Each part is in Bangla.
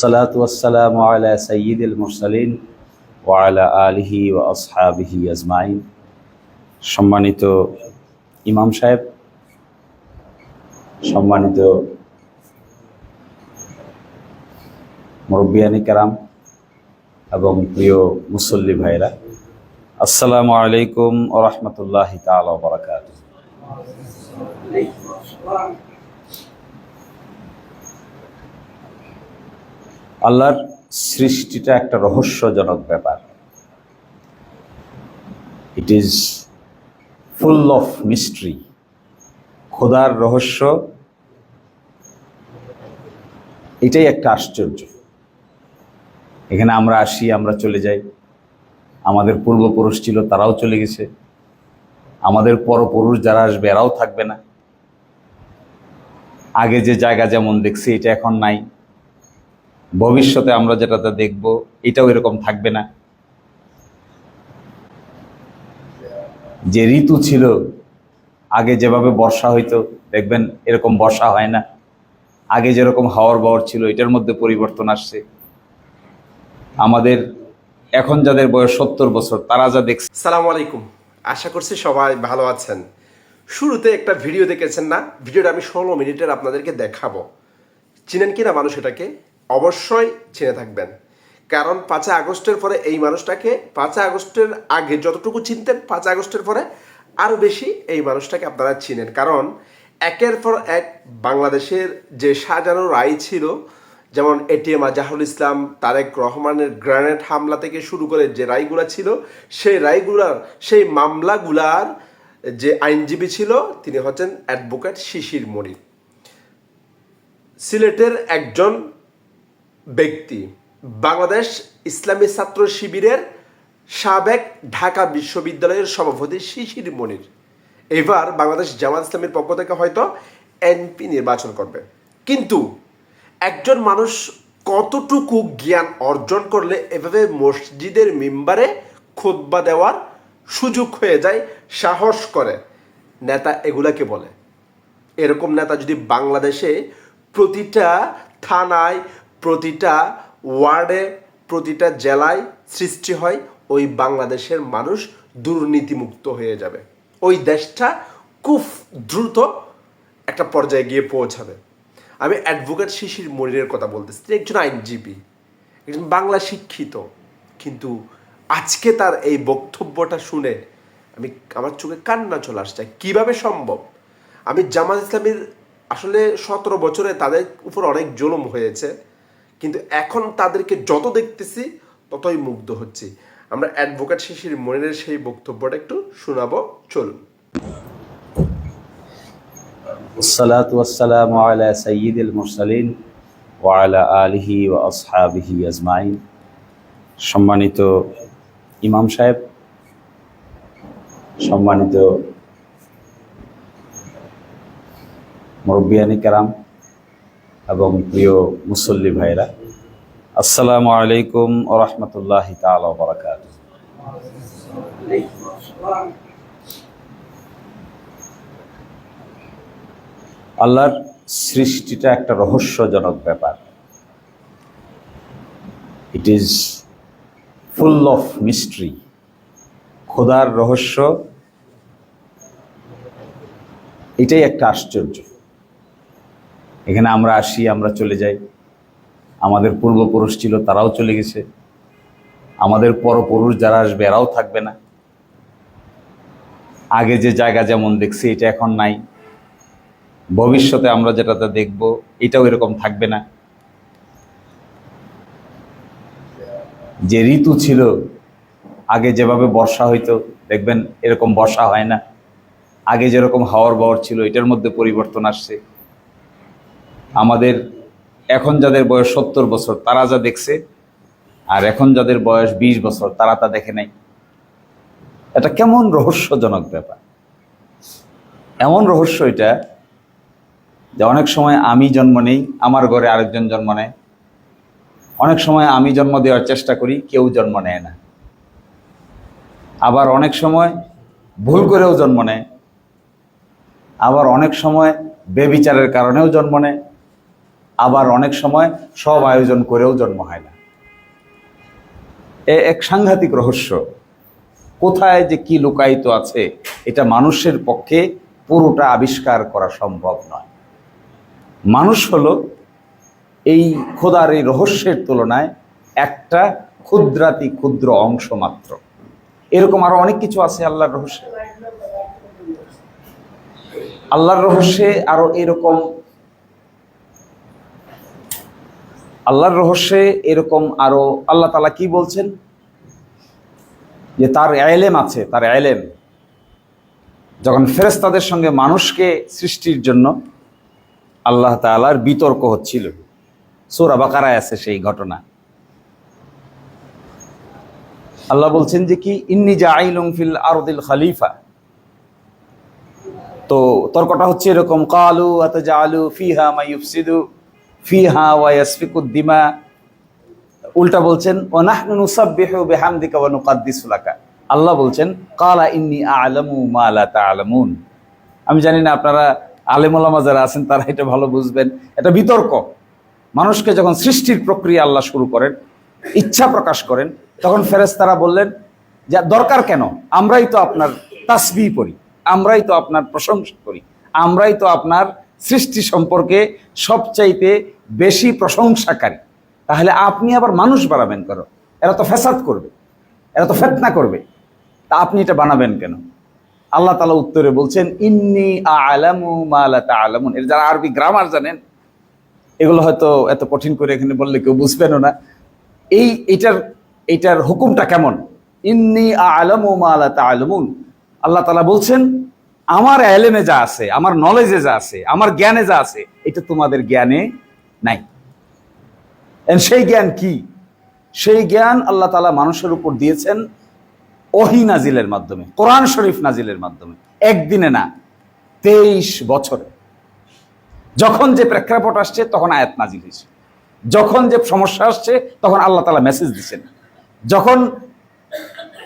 والصلاة والسلام على سيد المرسلين وعلى آله وأصحابه أجمعين সম্মানিত ইমাম সাহেব সম্মানিত মুরব্বিয়ানি কারাম এবং প্রিয় মুসল্লি ভাইরা আসসালামু আলাইকুম ও রহমতুল্লাহ তালা বরাকাত আল্লাহর সৃষ্টিটা একটা রহস্যজনক ব্যাপার। It is full of mystery খোদার রহস্য, এটাই একটা আশ্চর্য। এখানে আমরা আসি, আমরা চলে যাই। আমাদের পূর্বপুরুষ ছিল, তারাও চলে গেছে। আমাদের পরপুরুষ যারা আসবে, এরাও থাকবে না। আগে যে জায়গা যেমন দেখছি, এটা এখন নাই। ভবিষ্যতে আমরা যেটাতে দেখব, এটাও এরকম থাকবে না। যে ঋতু ছিল, আগে যেভাবে বর্ষা হইতো, দেখবেন এরকম বর্ষা হয় না। আগে যেরকম হাওয়ার বাওয়ার ছিল, এটার মধ্যে পরিবর্তন আসছে। আমাদের এখন যাদের বয়স সত্তর বছর, তারা যা দেখছে সালাম আলাইকুম। আশা করছি সবাই ভালো আছেন। শুরুতে একটা ভিডিও দেখেছেন না? ভিডিওটা আমি ষোলো মিনিটের আপনাদেরকে দেখাবো। চিনেন কিনা মানুষ এটাকে? অবশ্যই চিনে থাকবেন। কারণ পাঁচই আগস্টের পরে এই মানুষটাকে পাঁচই আগস্টের আগে যতটুকু চিনতেন পাঁচই আগস্টের পরে আরও বেশি এই মানুষটাকে আপনারা চিনেন। কারণ একের পর এক বাংলাদেশের যে সাজানো রায় ছিল, যেমন এটিএম আজাহুল ইসলাম, তারেক রহমানের গ্রানেড হামলা থেকে শুরু করে যে রায়গুলা ছিল, সেই রায়গুলার, সেই মামলাগুলার যে আইনজীবী ছিল, তিনি হচ্ছেন অ্যাডভোকেট শিশির মনির। সিলেটের একজন ব্যক্তি। বাংলাদেশ ইসলামী ছাত্র শিবিরের সাবেক ঢাকা বিশ্ববিদ্যালয়ের সভাপতি শিশির মনির। এবার বাংলাদেশ জামাত ইসলামের পক্ষ থেকে হয়তো এনপি নির্বাচন করবে। কিন্তু একজন মানুষ কতটুকু জ্ঞান অর্জন করলে এভাবে মসজিদের মেম্বারে খোদবা দেওয়ার সুযোগ হয়ে যায়, সাহস করে? নেতা এগুলাকে বলে। এরকম নেতা যদি বাংলাদেশে প্রতিটা থানায় প্রতিটা ওয়ার্ডে, প্রতিটা জেলায় সৃষ্টি হয়, ওই বাংলাদেশের মানুষ দুর্নীতিমুক্ত হয়ে যাবে। ওই দেশটা খুব দ্রুত একটা পর্যায়ে গিয়ে পৌঁছাবে। আমি অ্যাডভোকেট শিশির মনিরের কথা বলতেছি। তিনি একজন আইনজীবী, একজন বাংলা শিক্ষিত। কিন্তু আজকে তার এই বক্তব্যটা শুনে আমি আমার চোখে কান্না চলে আসছে কীভাবে সম্ভব? আমি জামাত ইসলামীর আসলে সতেরো বছরে তাদের উপর অনেক জুলুম হয়েছে। কিন্তু এখন তাদেরকে যত দেখতেছি ততই মুগ্ধ হচ্ছি আমরা অ্যাডভোকেট শিশির মনিরের সেই বক্তব্যটা একটু শোনাবো চলুন الصلاة والسلام على سيد المرسلين وعلى آله وأصحابه أجمعين সম্মানিত ইমাম সাহেব সম্মানিত মুরব্বিয়ানি কারাম এবং প্রিয় মুসল্লি ভাইরা, আসসালামু আলাইকুম রহমতুল্লাহ তালা আল্লাহর সৃষ্টিটা একটা রহস্যজনক ব্যাপার। It is full of mystery খোদার রহস্য, এটাই একটা আশ্চর্য। এখানে আমরা আসি, আমরা চলে যাই। আমাদের পূর্বপুরুষ ছিল, তারাও চলে গেছে। আমাদের পরপুরুষ যারা আসবে, এরাও থাকবে না। আগে যে জায়গা যেমন দেখছি, এটা এখন নাই। ভবিষ্যতে আমরা যেটাতে দেখব, এটাও এরকম থাকবে না। যে ঋতু ছিল, আগে যেভাবে বর্ষা হইতো, দেখবেন এরকম বর্ষা হয় না। আগে যেরকম হাওয়ার বাওয়ার ছিল, এটার মধ্যে পরিবর্তন আসছে। আমাদের এখন যাদের বয়স সত্তর বছর, তারা যা দেখছে, আর এখন যাদের বয়স বিশ বছর, তারা তা দেখে নাই। এটা কেমন রহস্যজনক ব্যাপার। এমন রহস্য এটা যে অনেক সময় আমি জন্ম নেই, আমার ঘরে আরেকজন জন্ম নেয়। অনেক সময় আমি জন্ম দেওয়ার চেষ্টা করি, কেউ জন্ম নেয় না। আবার অনেক সময় ভুল করেও জন্ম নেয়। আবার অনেক সময় বেবিচারের কারণেও জন্ম নেয়। আবার অনেক সময় সব আয়োজন করেও জন্ম হয় না। এ এক সাংঘাতিক রহস্য। কোথায় যে কি লুকায়িত আছে, এটা মানুষের পক্ষে পুরোটা আবিষ্কার করা সম্ভব নয়। মানুষ হলো এই খোদার এই রহস্যের তুলনায় একটা ক্ষুদ্রাতি ক্ষুদ্র অংশ মাত্র। এরকম আরও অনেক কিছু আছে আল্লাহর রহস্যে। আল্লাহর রহস্যে আরও এরকম আল্লাহর রহস্যে এরকম আরও আল্লাহ তালা কি বলছেন? যে তার এলেম আছে, তার এলেম। যখন ফেরেস্তাদের সঙ্গে মানুষকে সৃষ্টির জন্য আল্লাহ তালার বিতর্ক হচ্ছিল। সোরা বাকারায় আছে সেই ঘটনা। আল্লাহ বলছেন যে কি, ইন্নি জাইলুম ফিল আরদিল খালিফা। তো তর্কটা হচ্ছে এরকম, কালু আতজালু ফিহা মাইয়ুফসিদু ফিহা ওয়া ইয়াসফিকুদ উল্টা বলছেন ও নাহনু নুসাব্বিহু বিহামদিকা ওয়া নুকাদ্দিসু আল্লাহ বলছেন, কালা ইন্নি আ'লামু মা লা তা'লামুন। আমি জানি না আপনারা আলেম ওলামা যারা আছেন, তারা এটা ভালো বুঝবেন। এটা বিতর্ক। মানুষকে যখন সৃষ্টির প্রক্রিয়া আল্লাহ শুরু করেন, ইচ্ছা প্রকাশ করেন, তখন ফেরেশতারা বললেন, যে, দরকার কেন? আমরাই তো আপনার তাসবি পড়ি, আমরাই তো আপনার প্রশংসা করি, আমরাই তো আপনার সৃষ্টি সম্পর্কে সবচাইতে বেশি প্রশংসাকারী। তাহলে আপনি আবার মানুষ বানাবেন কেন? এরা তো ফ্যাসাদ করবে, এরা তো ফেতনা করবে। তা আপনি এটা বানাবেন কেন? আল্লাহ তালা উত্তরে বলছেন, ইন্নি আলামু আলামুন এর যারা আরবি গ্রামার জানেন, এগুলো হয়তো এত কঠিন করে এখানে বললে কেউ বুঝবেনও না। এই এটার এটার হুকুমটা কেমন? ইন্নি আলামু মালা আলমুন আল্লাহ তালা বলছেন আমার এলেমে যা আছে, আমার নলেজে যা আছে, আমার জ্ঞানে যা আছে, এটা তোমাদের জ্ঞানে নাই। সেই জ্ঞান কি? সেই জ্ঞান আল্লাহ তালা মানুষের উপর দিয়েছেন ওহি নাজিলের মাধ্যমে, কোরআন শরীফ নাজিলের মাধ্যমে, একদিনে না, তেইশ বছরে। যখন যে প্রেক্ষাপট আসছে, তখন আয়াত নাজিল হয়েছে। যখন যে সমস্যা আসছে, তখন আল্লাহ তালা মেসেজ দিচ্ছেন যখন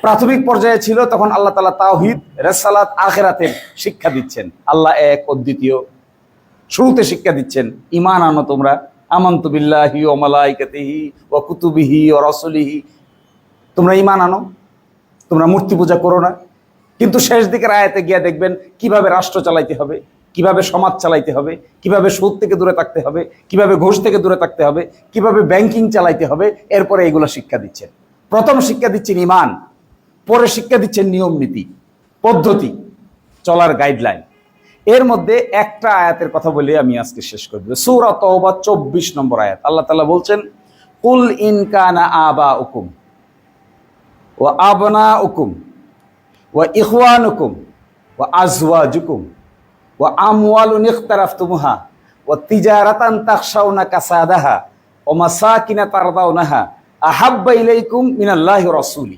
প্রাথমিক পর্যায়ে ছিল, তখন আল্লাহ তালা তাওহিদ, রেসালাত, আখেরাতের শিক্ষা দিচ্ছেন। আল্লাহ এক অদ্বিতীয় শুরুতে শিক্ষা দিচ্ছেন ইমান আনো তোমরা, আমন্ত বিল্লাহি ও মালাইকাতিহি ও কুতুবিহি ও রসলিহি। তোমরা ইমান আনো, তোমরা মূর্তি পূজা করো না, কিন্তু শেষ দিকের আয়াতে গিয়ে দেখবেন কীভাবে রাষ্ট্র চালাইতে হবে, কীভাবে সমাজ চালাইতে হবে, কীভাবে সুদ থেকে দূরে থাকতে হবে, কীভাবে ঘোষ থেকে দূরে থাকতে হবে, কীভাবে ব্যাংকিং চালাইতে হবে, এরপরে এগুলো শিক্ষা দিচ্ছেন। প্রথম শিক্ষা দিচ্ছেন ইমান পরে শিক্ষা দিচ্ছেন নিয়ম নীতি, পদ্ধতি, চলার গাইডলাইন এর মধ্যে একটা আয়াতের কথা বলে আমি আজকে শেষ করে দেবো সৌরা চব্বিশ নম্বর আয়াত। আল্লাহ তালা বলছেন, কুল ইন কানা আবা উকুম ও আবনা উকুম ও ইখওয়ান উকুম ও আজওয়া জুকুম ও আমওয়ালুন ইখতারাফতুমুহা ও তিজারাতান তাখশাউনা কাসাদাহা ও মাসাকিনা তারদাউনাহা আহাব্বা ইলাইকুম মিনাল্লাহি রাসূলি।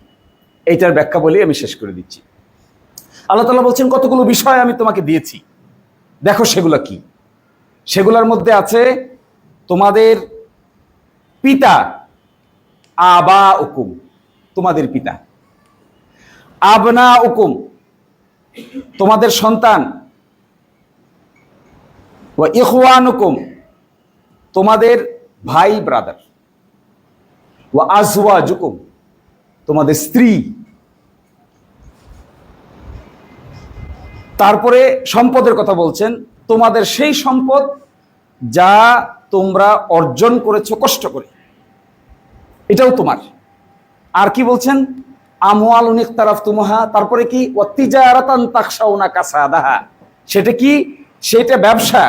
এইটার ব্যাখ্যা বলে আমি শেষ করে দিচ্ছি। আল্লাহ তাআলা বলছেন, কতগুলো বিষয় আমি তোমাকে দিয়েছি। দেখো সেগুলো কি? সেগুলোর মধ্যে আছে, তোমাদের পিতা আবা উকুম তোমাদের পিতা। আবনা উকুম তোমাদের সন্তান। ও ইখওয়ান উকুম তোমাদের ভাই, ব্রাদার। ও আজওয়া জুকুম তোমাদের স্ত্রী। তারপরে সম্পদের কথা বলছেন, তোমাদের সেই সম্পদ যা তোমরা অর্জন করেছ কষ্ট করে, এটাও তোমার। আর কি বলছেন? আমওয়াল উনিক তারাফ তুমহা তারপরে কি অতিজারাতান কাসাদাহা, সেটা কি? সেটা ব্যবসা,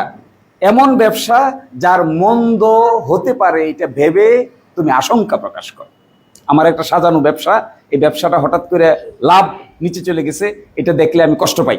এমন ব্যবসা যার মন্দ হতে পারে, এটা ভেবে তুমি আশঙ্কা প্রকাশ করো। আমার একটা সাজানো ব্যবসা, এই ব্যবসাটা হঠাৎ করে লাভ নিচে চলে গেছে, এটা দেখলে আমি কষ্ট পাই।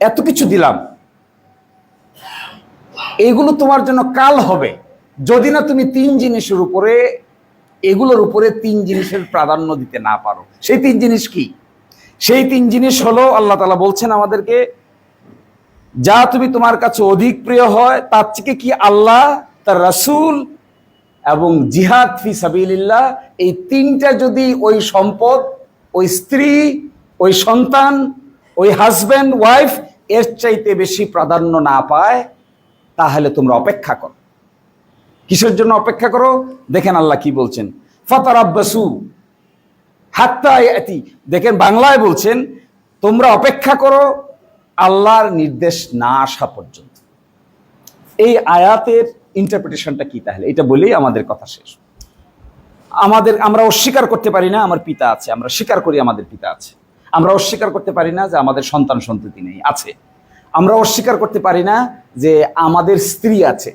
এত কিছু দিলাম। এগুলো তোমার জন্য কাল হবে। যদি না তুমি তিন জিনিসের উপরে, এগুলোর উপরে তিন জিনিসের প্রাধান্য দিতে না পারো। সেই তিন জিনিস কি? সেই তিন জিনিস হলো, আল্লাহ তালা বলছেন আমাদেরকে, যা তুমি তোমার কাছে অধিক প্রিয় হয়, তার থেকে কি আল্লাহ, তার রাসূল এবং জিহাদ ফি সাবিলিল্লাহ, এই তিনটা যদি ওই সম্পদ, ওই স্ত্রী, ওই সন্তান, ওই হাজব্যান্ড, ওয়াইফ এর চাইতে বেশি প্রাধান্য না পায়, তাহলে তোমরা অপেক্ষা করো। কিসের জন্য অপেক্ষা করো? দেখেন আল্লাহ কি বলছেন ফতার আব্বাসু হাত্তা দেখেন বাংলায় বলছেন, তোমরা অপেক্ষা করো, আল্লাহর নির্দেশ না আসা পর্যন্ত। এই আয়াতের ইন্টারপ্রিটেশনটা কি তাহলে? এটা বলেই আমাদের কথা শেষ। আমাদের, আমরা অস্বীকার করতে পারি না, আমার পিতা আছে, আমরা স্বীকার করি আমাদের পিতা আছে। আমরা অস্বীকার করতে পারি না যে আমাদের সন্তান সন্ততি নেই, আছে। আমরা অস্বীকার করতে পারি না যে আমাদের স্ত্রী আছে।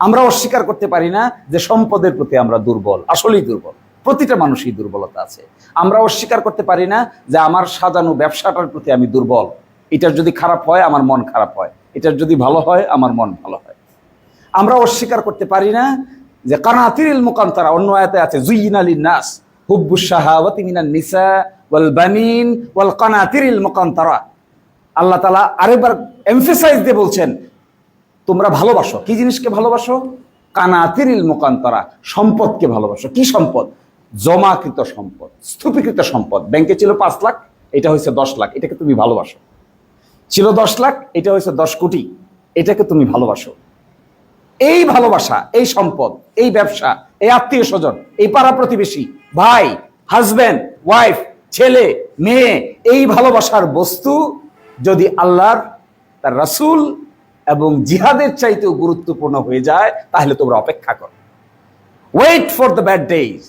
আমরা অস্বীকার করতে পারি না যে সম্পদের প্রতি আমরা দুর্বল, আসলেই দুর্বল। প্রতিটা মানুষই দুর্বলতা আছে। আমরা অস্বীকার করতে পারি না যে আমার সাজানো ব্যবসাটার প্রতি আমি দুর্বল। এটার যদি খারাপ হয়, আমার মন খারাপ হয়। এটার যদি ভালো হয়, আমার মন ভালো হয়। আমরা অস্বীকার করতে পারি না যে কানাতিরিল মুকান্তারা, অন্য আয়াতে আছে জুইন আলী নাস হুব্বু শাহাওয়াতি মিনান নিসা ওয়াল কানাতিরিল আল্লাহ তাআলা আরেকবার এমফেসাইজ দিয়ে বলছেন, তোমরা ভালোবাসো। কি জিনিসকে ভালোবাসো? কানাতিরিল মুকান্তরা, সম্পদকে ভালোবাসো। কি সম্পদ? জমাকৃত সম্পদ স্থূপীকৃত সম্পদ। ব্যাংকে ছিল পাঁচ লাখ, এটা হয়েছে দশ লাখ, এটাকে তুমি ভালোবাসো। ছিল দশ লাখ, এটা হয়েছে দশ কোটি, এটাকে তুমি ভালোবাসো। এই ভালোবাসা, এই সম্পদ, এই ব্যবসা, এই আত্মীয় স্বজন, এই পাড়া প্রতিবেশী, ভাই হাজব্যান্ড ওয়াইফ ছেলে, মেয়ে, এই ভালোবাসার বস্তু যদি আল্লাহর, তার রাসূল এবং জিহাদের চাইতেও গুরুত্বপূর্ণ হয়ে যায়, তাহলে তোমরা অপেক্ষা করো। Wait for the bad days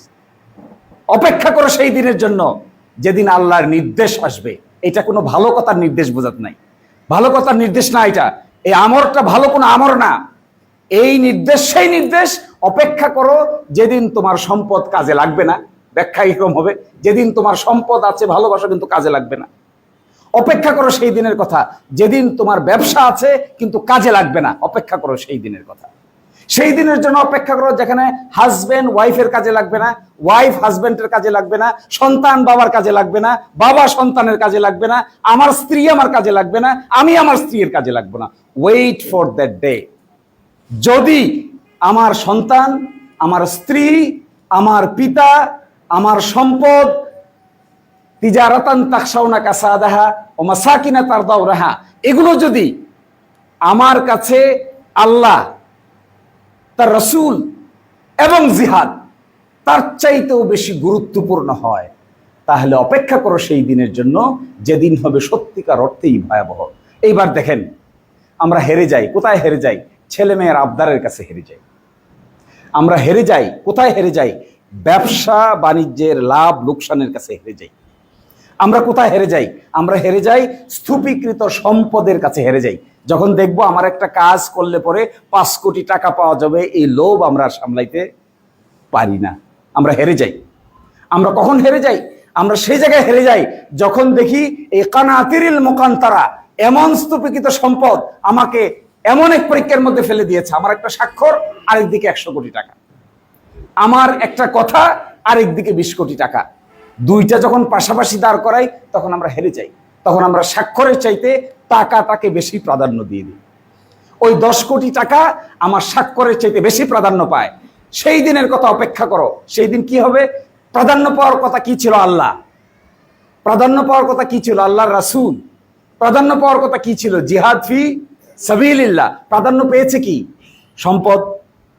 অপেক্ষা করো সেই দিনের জন্য যেদিন আল্লাহর নির্দেশ আসবে। এটা কোনো ভালো কথার নির্দেশ বোঝাত নাই। ভালো কথার নির্দেশ না এটা। এই আমরটা ভালো কোনো আমর না। এই নির্দেশ, সেই নির্দেশ অপেক্ষা করো যেদিন তোমার সম্পদ কাজে লাগবে না। ব্যাখ্যা এরকম হবে। যেদিন তোমার সম্পদ আছে, ভালোবাসা কিন্তু কাজে লাগবে না। অপেক্ষা করো সেই দিনের কথা। যেদিন তোমার ব্যবসা আছে, কিন্তু কাজে লাগবে না। অপেক্ষা করো সেই দিনের কথা। সেই দিনের জন্য অপেক্ষা করো যেখানে হাজবেন্ড ওয়াইফের কাজে লাগবে না ওয়াইফ হাজবেন্ডের কাজে লাগবে না, সন্তান বাবার কাজে লাগবে না, বাবা সন্তানের কাজে লাগবে না, আমার স্ত্রী আমার কাজে লাগবে না, আমি আমার স্ত্রীর কাজে লাগবে না। ওয়েট ফর দ্যাট ডে যদি আমার সন্তান, আমার স্ত্রী, আমার পিতা আমার সম্পদ, তিজারাতান তাকসাউনা কাসাদাহা ও মাসাকিনা তার দাওরাহা এগুলো যদি আমার কাছে আল্লাহ, তার রসুল এবং জিহাদ, তার চাইতেও বেশি গুরুত্বপূর্ণ হয়, তাহলে অপেক্ষা করো সেই দিনের জন্য যেদিন হবে সত্যিকার অর্থেই ভয়াবহ। এইবার দেখেন, আমরা হেরে যাই, কোথায় হেরে যাই? ছেলে মেয়ের আবদারের কাছে হেরে যাই। আমরা হেরে যাই, কোথায় হেরে যাই? ব্যবসা বাণিজ্যের লাভ লোকসানের কাছে হেরে যাই। আমরা কোথায় হেরে যাই? আমরা হেরে যাই স্থূপীকৃত সম্পদের কাছে হেরে যাই। যখন দেখব আমার একটা কাজ করলে পরে পাঁচ কোটি টাকা পাওয়া যাবে, এই লোভ আমরা সামলাইতে পারি না। আমরা হেরে যাই। আমরা কখন হেরে যাই? আমরা সেই জায়গায় হেরে যাই যখন দেখি এই কানাতিরিল মোকান্তারা এমন স্তূপীকৃত সম্পদ আমাকে এমন এক পরীক্ষার মধ্যে ফেলে দিয়েছে। আমার একটা স্বাক্ষর, আরেকদিকে একশো কোটি টাকা। আমার একটা কথা আরেকদিকে বিশ কোটি টাকা। দুইটা যখন পাশাপাশি দাঁড় করাই, তখন আমরা হেরে যাই। তখন আমরা স্বাক্ষরের চাইতে টাকাটাকে বেশি প্রাধান্য দিয়ে দিই। ওই দশ কোটি টাকা আমার স্বাক্ষরের চাইতে বেশি প্রাধান্য পায়। সেই দিনের কথা অপেক্ষা করো। সেই দিন কি হবে? প্রাধান্য পাওয়ার কথা কি ছিল আল্লাহ? প্রাধান্য পাওয়ার কথা কি ছিল আল্লাহর রাসুল? প্রাধান্য পাওয়ার কথা কি ছিল? জিহাদ ফি সাবিলিল্লাহ। প্রাধান্য পেয়েছে কি? সম্পদ।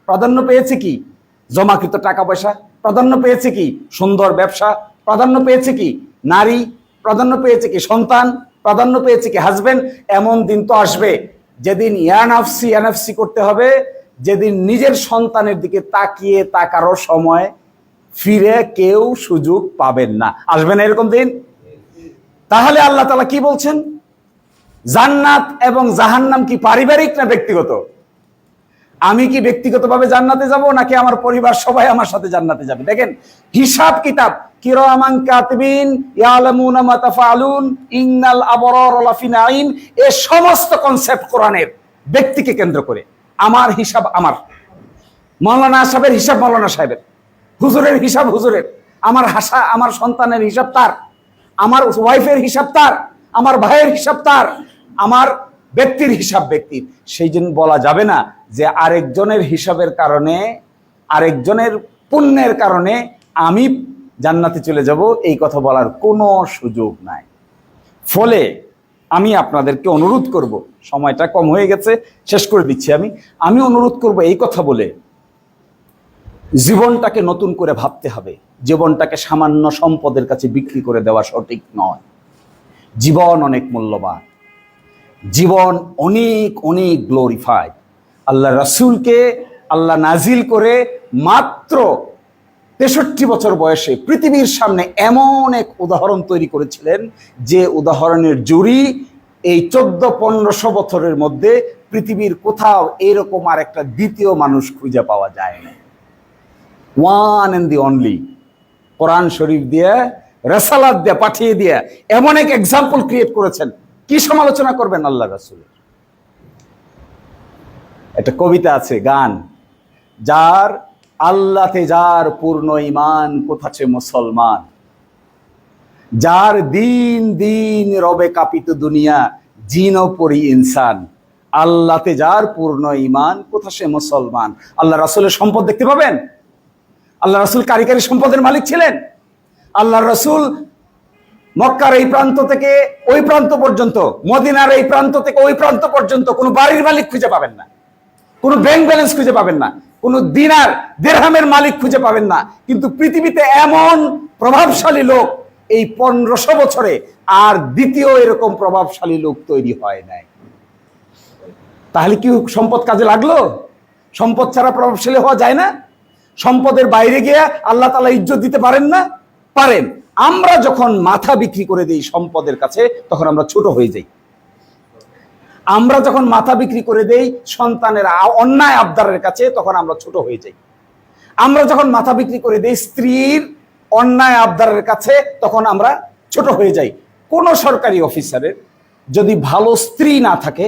প্রাধান্য পেয়েছে কি? জমাকৃত টাকা পয়সা। প্রাধান্য পেয়েছে কি? সুন্দর ব্যবসা। প্রাধান্য পেয়েছে কি? নারী। প্রাধান্য পেয়েছে কি? সন্তান। প্রাধান্য পেয়েছে কি? হাজবেন্ড এমন দিন তো আসবে যেদিন ইয়ানাফসি ইয়ানাফসি করতে হবে, যেদিন নিজের সন্তানের দিকে তাকিয়ে তাকারও সময় ফিরে কেউ সুযোগ পাবেন না। আসবে না এরকম দিন? তাহলে আল্লাহ তালা কি বলছেন? জান্নাত এবং জাহান্নাম কি পারিবারিক না ব্যক্তিগত? আমি কি ব্যক্তিগতভাবে জান্নাতে যাব নাকি আমার পরিবার সবাই আমার সাথে জান্নাতে যাবে? দেখেন, হিসাব কিতাব, কিরামান কাতিবিন ইয়ালামুনা মা তাফআলুন, ইন্নাল আবরার লাফি নাঈম সমস্ত কনসেপ্ট কোরআনের ব্যক্তিকে কেন্দ্র করে আমার হিসাব আমার। মাওলানা সাহেবের হিসাব মাওলানা সাহেবের। হুজুরের হিসাব হুজুরের। আমার হাসা, আমার সন্তানের হিসাব তার। আমার ওয়াইফের হিসাব তার। আমার ভাইয়ের হিসাব তার। আমার ব্যক্তির হিসাব ব্যক্তির। সেই জন্য বলা যাবে না যে আরেকজনের হিসাবের কারণে, আরেকজনের পুণ্যের কারণে আমি জান্নাতে চলে যাব, এই কথা বলার কোনো সুযোগ নাই। ফলে আমি আপনাদেরকে অনুরোধ করব, সময়টা কম হয়ে গেছে, শেষ করে দিচ্ছি আমি। আমি অনুরোধ করব এই কথা বলে, জীবনটাকে নতুন করে ভাবতে হবে। জীবনটাকে সামান্য সম্পদের কাছে বিক্রি করে দেওয়া সঠিক নয়। জীবন অনেক মূল্যবান। জীবন অনেক অনেক গ্লোরিফাইড আল্লাহ রসুলকে আল্লাহ নাজিল করে মাত্র তেষট্টি বছর বয়সে পৃথিবীর সামনে এমন এক উদাহরণ তৈরি করেছিলেন যে উদাহরণের জুড়ি এই চোদ্দ, পনেরোশো বছরের মধ্যে পৃথিবীর কোথাও এরকম আর একটা দ্বিতীয় মানুষ খুঁজে পাওয়া যায় না one and the only Quran Sharif দিয়ে, রেসালাত দিয়ে পাঠিয়ে দিয়ে এমন এক এক্সাম্পল ক্রিয়েট করেছেন। কি সমালোচনা করবেন আল্লাহ রাসুলের একটা কবিতা আছে, গান। যার আল্লাতে যার পূর্ণ ইমান কোথাছে মুসলমান? যার দিন দিন রবে কাপিত দুনিয়া, জিন পরি ইনসান। আল্লাতে যার পূর্ণ ইমান কোথা সে মুসলমান? আল্লাহ রাসুলের সম্পদ দেখতে পাবেন? আল্লাহ রাসুল কারিগরি সম্পদের মালিক ছিলেন? আল্লাহ রসুল মক্কার এই প্রান্ত থেকে ওই প্রান্ত পর্যন্ত, মদিনার এই প্রান্ত থেকে ওই প্রান্ত পর্যন্ত কোনো বাড়ির মালিক খুঁজে পাবেন না। কোনো ব্যাংক ব্যালেন্স খুঁজে পাবেন না। কোনো দিনার দেড়হামের মালিক খুঁজে পাবেন না। কিন্তু পৃথিবীতে এমন প্রভাবশালী লোক এই পনেরোশো বছরে আর দ্বিতীয় এরকম প্রভাবশালী লোক তৈরি হয় নাই। তাহলে কি সম্পদ কাজে লাগল? সম্পদ ছাড়া প্রভাবশালী হওয়া যায় না? সম্পদের বাইরে গিয়ে আল্লাহ তালা ইজ্জত দিতে পারেন না? পারেন। আমরা যখন মাথা বিক্রি করে দিই সম্পদের কাছে, তখন আমরা ছোট হয়ে যাই। আমরা যখন মাথা বিক্রি করে দেই সন্তানের অন্যায় আবদারের কাছে, তখন আমরা ছোট হয়ে যাই। আমরা যখন মাথা বিক্রি করে দেই স্ত্রীর অন্যায় আবদারের কাছে, তখন আমরা ছোট হয়ে যাই। কোন সরকারি অফিসারের যদি ভালো স্ত্রী না থাকে,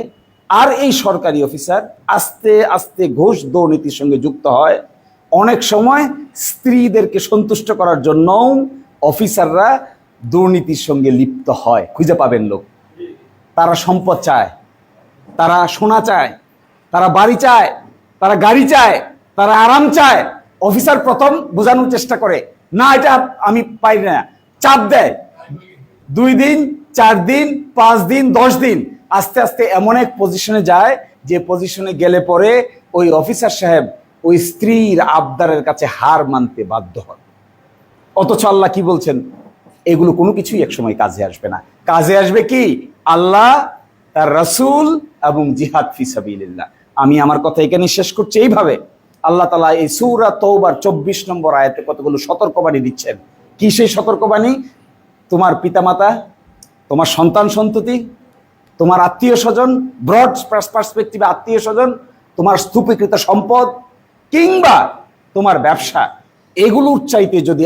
আর এই সরকারি অফিসার আস্তে আস্তে ঘোষ দুর্নীতির সঙ্গে যুক্ত হয়, অনেক সময় স্ত্রীদেরকে সন্তুষ্ট করার জন্যও অফিসাররা দুর্নীতির সঙ্গে লিপ্ত হয়, খুঁজে পাবেন লোক। তারা সম্পদ চায়, তারা সোনা চায়, তারা বাড়ি চায়, তারা গাড়ি চায়, তারা আরাম চায়। অফিসার প্রথম বোঝানোর চেষ্টা করে, না, এটা আমি পাই না। চাপ দেয়। দুই দিন, চার দিন, পাঁচ দিন, দশ দিন, আস্তে আস্তে এমন এক পজিশনে যায়, যে পজিশনে গেলে পরে ওই অফিসার সাহেব ওই স্ত্রীর আবদারের কাছে হার মানতে বাধ্য হন। অথচ আল্লাহ কি বলছেন? এগুলো কোনো কিছুই একসময় কাজে আসবে না। কাজে আসবে কি? আল্লাহ, তার রসুল এবং জিহাদ ফিসাবিল্লাহ আমি আমার কথা এখানে শেষ করছি। এইভাবে আল্লাহ তালা এই সৌরা তৌবার চব্বিশ নম্বর আয়াতে কতগুলো সতর্কবাণী দিচ্ছেন? কি সেই সতর্কবাণী? তোমার পিতামাতা, তোমার সন্তান সন্ততি, তোমার আত্মীয় স্বজন ব্রড পার্সপেক্টিভে আত্মীয় স্বজন, তোমার স্তূপীকৃত সম্পদ, কিংবা তোমার ব্যবসা, এগুলোর চাইতে যদি